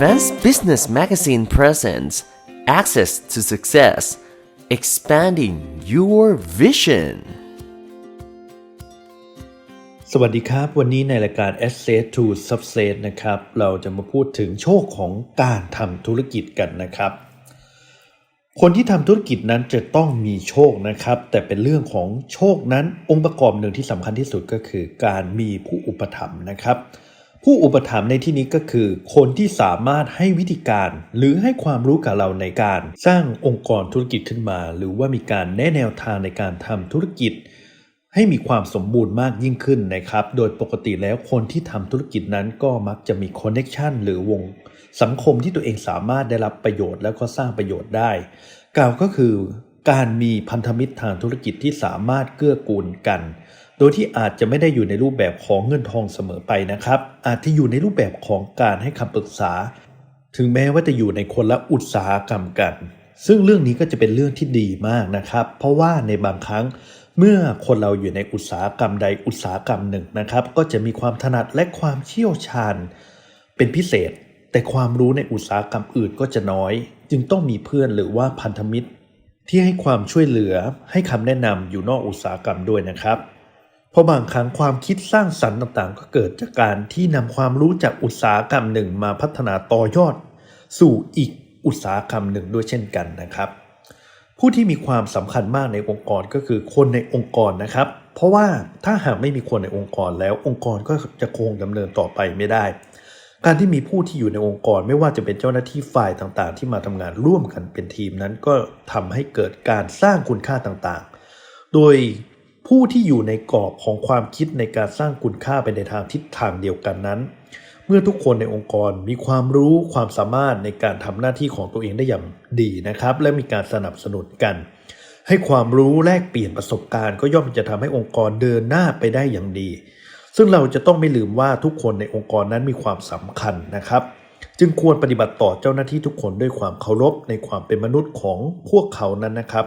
Advanced Business Magazine presents Access to Success Expanding Your Vision สวัสดีครับ วันนี้ในรายการ Asset to Success นะครับ เราจะมาพูดถึงโชคของการทำธุรกิจกันนะครับ คนที่ทำธุรกิจนั้นจะต้องมีโชคนะครับ แต่เป็นเรื่องของโชคนั้นองค์ประกอบหนึ่งที่สำคัญที่สุดก็คือการมีผู้อุปถัมภ์นะครับ ผู้อุปถัมภ์ในที่นี้ก็คือ คนที่สามารถให้วิธีการ หรือให้ความรู้กับเราในการสร้างองค์กรธุรกิจขึ้นมา หรือว่ามีการแนะแนวทางในการทำธุรกิจ ให้มีความสมบูรณ์มากยิ่งขึ้นนะครับ โดยปกติแล้วคนที่ทำธุรกิจนั้นก็มักจะมีคอนเน็ชันหรือวงสังคมที่ตัวเองสามารถได้รับประโยชน์ แล้วก็สร้างประโยชน์ได้ กล่าวก็คือ การมีพันธมิตรทางธุรกิจที่สามารถเกื้อกูลกัน โดยที่อาจจะไม่ได้อยู่ในรูปแบบของเงินทองเสมอไปนะครับ อาจจะอยู่ในรูปแบบของการให้คำปรึกษา ถึงแม้ว่าจะอยู่ในคนละอุตสาหกรรมกัน ซึ่งเรื่องนี้ก็จะเป็นเรื่องที่ดีมากนะครับ เพราะว่าในบางครั้งเมื่อคนเราอยู่ในอุตสาหกรรมใดอุตสาหกรรมหนึ่งนะครับ ก็จะมีความถนัดและความเชี่ยวชาญ เป็นพิเศษ แต่ความรู้ในอุตสาหกรรมอื่นก็จะน้อย จึงต้องมีเพื่อนหรือว่าพันธมิตร ที่ให้ความช่วยเหลือให้คำแนะนำอยู่นอกอุตสาหกรรมด้วยนะครับ เพราะบางครั้งความคิดสร้างสรรค์ต่างๆ ก็เกิดจากการที่นำความรู้จากอุตสาหกรรมหนึ่งมาพัฒนาต่อยอด สู่อีกอุตสาหกรรมหนึ่งด้วยเช่นกันนะครับ ผู้ที่มีความสำคัญมากในองค์กรก็คือคนในองค์กรนะครับ เพราะว่าถ้าหากไม่มีคนในองค์กรแล้วองค์กรก็จะคงดำเนินต่อไปไม่ได้ การที่มีผู้ที่อยู่ในองค์กร ไม่ว่าจะเป็นเจ้าหน้าที่ฝ่ายต่างๆ ที่มาทำงานร่วมกันเป็นทีมนั้นก็ทำให้เกิดการสร้างคุณค่าต่างๆ โดยผู้ที่อยู่ในกรอบของความคิดในการสร้างคุณค่าไปในทางทิศทางเดียวกันนั้น เมื่อทุกคนในองค์กรมีความรู้ความสามารถในการทำหน้าที่ของตัวเองได้อย่างดีนะครับ และมีการสนับสนุนกัน ให้ความรู้แลกเปลี่ยนประสบการณ์ ก็ย่อมจะทำให้องค์กรเดินหน้าไปได้อย่างดี ซึ่งเราจะต้องไม่ลืมว่าทุกคนในองค์กรนั้นมีความสำคัญนะครับ จึงควรปฏิบัติต่อเจ้าหน้าที่ทุกคนด้วยความเคารพในความเป็นมนุษย์ของพวกเขานั้นนะครับ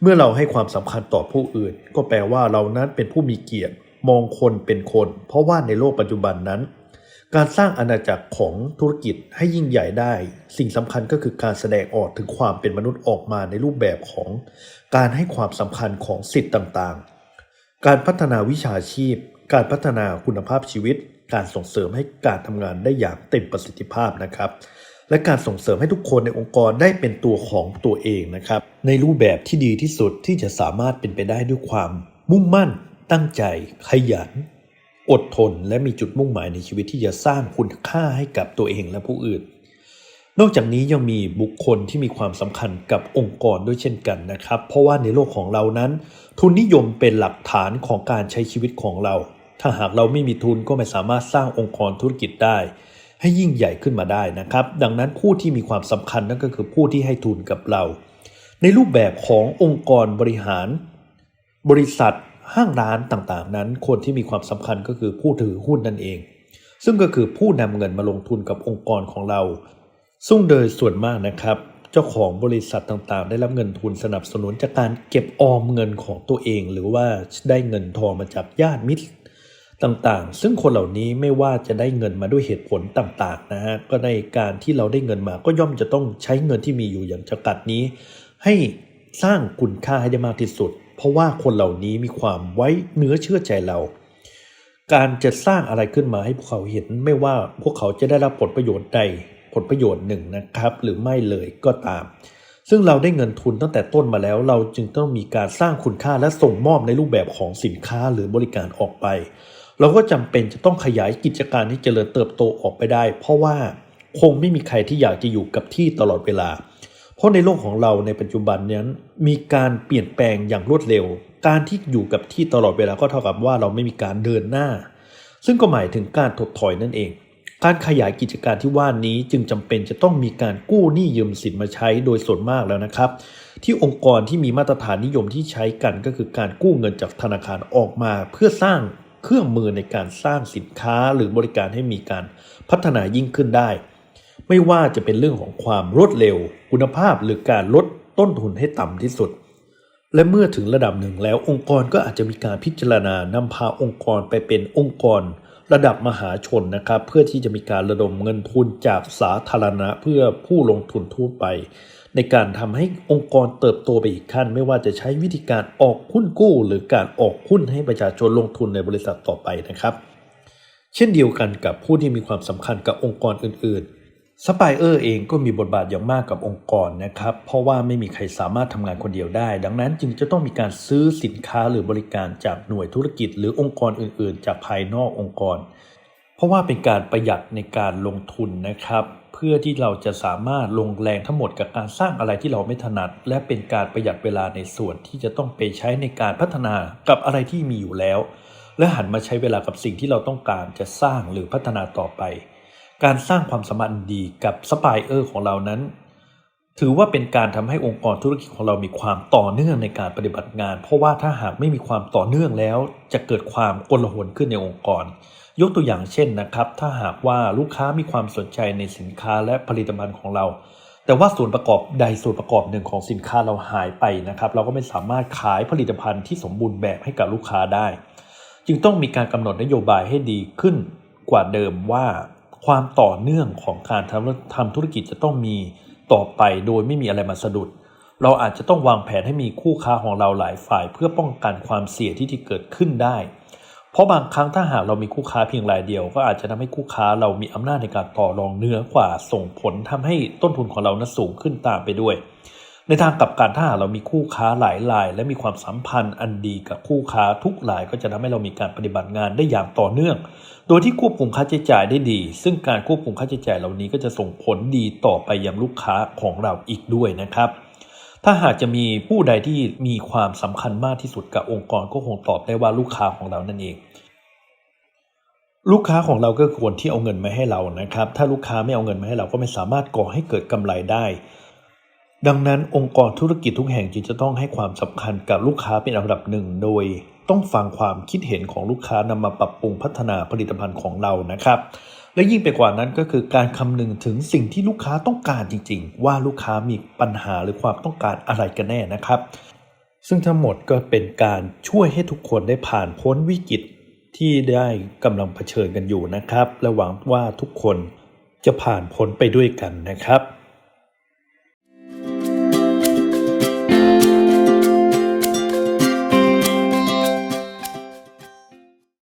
เมื่อเราให้ความสำคัญต่อผู้อื่น ก็แปลว่าเรานั้นเป็นผู้มีเกียรติ มองคนเป็นคน เพราะว่าในโลกปัจจุบันนั้น การสร้างอาณาจักรของธุรกิจให้ยิ่งใหญ่ได้ สิ่งสำคัญก็คือการแสดงออกถึงความเป็นมนุษย์ออกมาในรูปแบบของ การให้ความสำคัญของสิทธิ์ต่างๆ การพัฒนาวิชาชีพ การพัฒนาคุณภาพชีวิต การส่งเสริมให้การทำงานได้อย่างเต็มประสิทธิภาพนะครับ และการส่งเสริมให้ทุกคนในองค์กรได้เป็นตัวของตัวเองนะครับ ในรูปแบบที่ดีที่สุดที่จะสามารถเป็นไปได้ด้วยความมุ่งมั่น ตั้งใจ ขยัน อดทน และมีจุดมุ่งหมายในชีวิตที่จะสร้างคุณค่าให้กับตัวเองและผู้อื่น นอกจากนี้ยังมีบุคคลที่มีความสำคัญกับองค์กรด้วยเช่นกันนะครับ เพราะว่าในโลกของเรานั้น ทุนนิยมเป็นหลักฐานของการใช้ชีวิตของเรา ถ้าหากเราไม่มีทุนก็ไม่สามารถสร้างองค์กรธุรกิจได้ ให้ยิ่งใหญ่ขึ้นมาได้นะครับ ดังนั้นผู้ที่มีความสำคัญนั่นก็คือผู้ที่ให้ทุนกับเรา ในรูปแบบขององค์กรบริหาร บริษัทห้างร้านต่างๆ นั้น คนที่มีความสำคัญก็คือผู้ถือหุ้นนั่นเอง ซึ่งก็คือผู้นำเงินมาลงทุนกับองค์กรของเรา ซึ่งโดยส่วนมากนะครับเจ้าของบริษัทต่างๆ ได้รับเงินทุนสนับสนุนจากการเก็บออมเงินของตัวเอง หรือว่าได้เงินทองมาจากญาติมิตร ต่างๆ ซึ่งคนเหล่านี้ไม่ว่าจะได้เงินมาด้วยเหตุผลต่างๆนะฮะก็ในการที่เราได้เงินมาก็ย่อมจะต้องใช้เงินที่มีอยู่อย่างจำกัดนี้ ให้สร้างคุณค่าให้ได้มากที่สุด เพราะว่าคนเหล่านี้มีความไว้เนื้อเชื่อใจเรา การจะสร้างอะไรขึ้นมาให้พวกเขาเห็นไม่ว่าพวกเขาจะได้รับผลประโยชน์ใดผลประโยชน์หนึ่งนะครับ หรือไม่เลยก็ตาม ซึ่งเราได้เงินทุนตั้งแต่ต้นมาแล้ว เราจึงต้องมีการสร้างคุณค่าและส่งมอบในรูปแบบของสินค้าหรือบริการออกไป เราก็จำเป็นจะต้องขยายกิจการให้เจริญเติบโตออกไปได้ เพราะว่าคงไม่มีใครที่อยากจะอยู่กับที่ตลอดเวลา เพราะในโลกของเราในปัจจุบันนั้นมีการเปลี่ยนแปลงอย่างรวดเร็ว การที่อยู่กับที่ตลอดเวลาก็เท่ากับว่าเราไม่มีการเดินหน้า ซึ่งก็หมายถึงการถดถอยนั่นเอง การขยายกิจการที่ว่านี้จึงจำเป็นจะต้องมีการกู้หนี้ยืมสินมาใช้โดยส่วนมากแล้วนะครับ ที่องค์กรที่มีมาตรฐานนิยมที่ใช้กันก็คือการกู้เงินจากธนาคารออกมาเพื่อสร้าง เครื่องมือในการสร้างสินค้าหรือบริการให้มีการพัฒนายิ่งขึ้นได้ ไม่ว่าจะเป็นเรื่องของความรวดเร็ว คุณภาพหรือการลดต้นทุนให้ต่ำที่สุด และเมื่อถึงระดับหนึ่งแล้วองค์กรก็อาจจะมีการพิจารณานำพาองค์กรไปเป็นองค์กร ระดับมหาชนนะครับ เพื่อที่จะมีการระดมเงินทุนจากสาธารณะเพื่อผู้ลงทุนทั่วไป ในการทำให้องค์กรเติบโตไปอีกขั้น ไม่ว่าจะใช้วิธีการออกหุ้นกู้ หรือการออกหุ้นให้ประชาชนลงทุนในบริษัทต่อไปนะครับ เช่นเดียวกันกับผู้ที่มีความสำคัญกับองค์กรอื่นๆ สปายเออร์เองก็มีบทบาทอย่างมากกับองค์กรนะครับ เพราะว่าไม่มีใครสามารถทำงานคนเดียวได้ ดังนั้นจึงจะต้องมีการซื้อสินค้าหรือบริการจากหน่วยธุรกิจ หรือองค์กรอื่น ๆ จากภายนอกองค์กร เพราะว่าเป็นการประหยัดในการลงทุนนะครับ เพื่อที่เราจะสามารถลงแรงทั้งหมดกับการสร้างอะไรที่เราไม่ถนัด และเป็นการประหยัดเวลาในส่วนที่จะต้องไปใช้ในการพัฒนากับอะไรที่มีอยู่แล้ว และหันมาใช้เวลากับสิ่งที่เราต้องการจะสร้างหรือพัฒนาต่อไป การสร้างความสัมพันธ์ดีกับสปายเออร์ของเรานั้น ถือว่าเป็นการทำให้องค์กรธุรกิจของเรามีความต่อเนื่องในการปฏิบัติงาน เพราะว่าถ้าหากไม่มีความต่อเนื่องแล้ว จะเกิดความโกลาหลขึ้นในองค์กร ยกตัวอย่างเช่นนะครับ ถ้าหากว่าลูกค้ามีความสนใจในสินค้าและผลิตภัณฑ์ของเรา แต่ว่าส่วนประกอบใดส่วนประกอบหนึ่งของสินค้าเราหายไปนะครับ เราก็ไม่สามารถขายผลิตภัณฑ์ที่สมบูรณ์แบบให้กับลูกค้าได้ จึงต้องมีการกำหนดนโยบายให้ดีขึ้นกว่าเดิมว่า ความต่อเนื่องของการทำทำธุรกิจจะต้องมีต่อไปโดยไม่มีอะไรมาสะดุด เราอาจจะต้องวางแผนให้มีคู่ค้าของเราหลายฝ่าย เพื่อป้องกันความเสี่ยงที่จะเกิดขึ้นได้ เพราะบางครั้งถ้าหากเรามีคู่ค้าเพียงรายเดียว ก็อาจจะทำให้คู่ค้าเรามีอำนาจในการต่อรองเหนือกว่าส่งผลทำให้ต้นทุนของเรานั้นสูงขึ้นตามไปด้วย ในทางกลับกันถ้าหากเรามีคู่ค้าหลายราย และมีความสัมพันธ์อันดีกับคู่ค้าทุกรายก็จะทำให้เรามีการปฏิบัติงานได้อย่างต่อเนื่อง โดยที่ควบคุมค่าใช้จ่ายได้ดี ซึ่งการควบคุมค่าใช้จ่ายเหล่านี้ก็จะส่งผลดีต่อไปยังลูกค้าของเราอีกด้วยนะครับ ถ้าหากจะมีผู้ใดที่มีความสำคัญมากที่สุดกับองค์กรก็คงตอบได้ว่าลูกค้าของเรานั่นเองลูกค้าของเราก็ควรที่เอาเงินมาให้เรานะครับ ถ้าลูกค้าไม่เอาเงินมาให้เราก็ไม่สามารถก่อให้เกิดกำไรได้ ดังนั้นองค์กรธุรกิจทุกแห่งจึงจะต้องให้ความสำคัญกับลูกค้าเป็นอันดับหนึ่งโดย ต้องฟังความคิดเห็นของลูกค้านำมาปรับปรุงพัฒนาผลิตภัณฑ์ของเรานะครับ และยิ่งไปกว่านั้นก็คือการคำนึงถึงสิ่งที่ลูกค้าต้องการจริง ๆ ว่าลูกค้ามีปัญหาหรือความต้องการอะไรกันแน่นะครับ ซึ่งทั้งหมดก็เป็นการช่วยให้ทุกคนได้ผ่านพ้นวิกฤตที่ได้กำลังเผชิญกันอยู่นะครับ และหวังว่าทุกคนจะผ่านพ้นไปด้วยกันนะครับ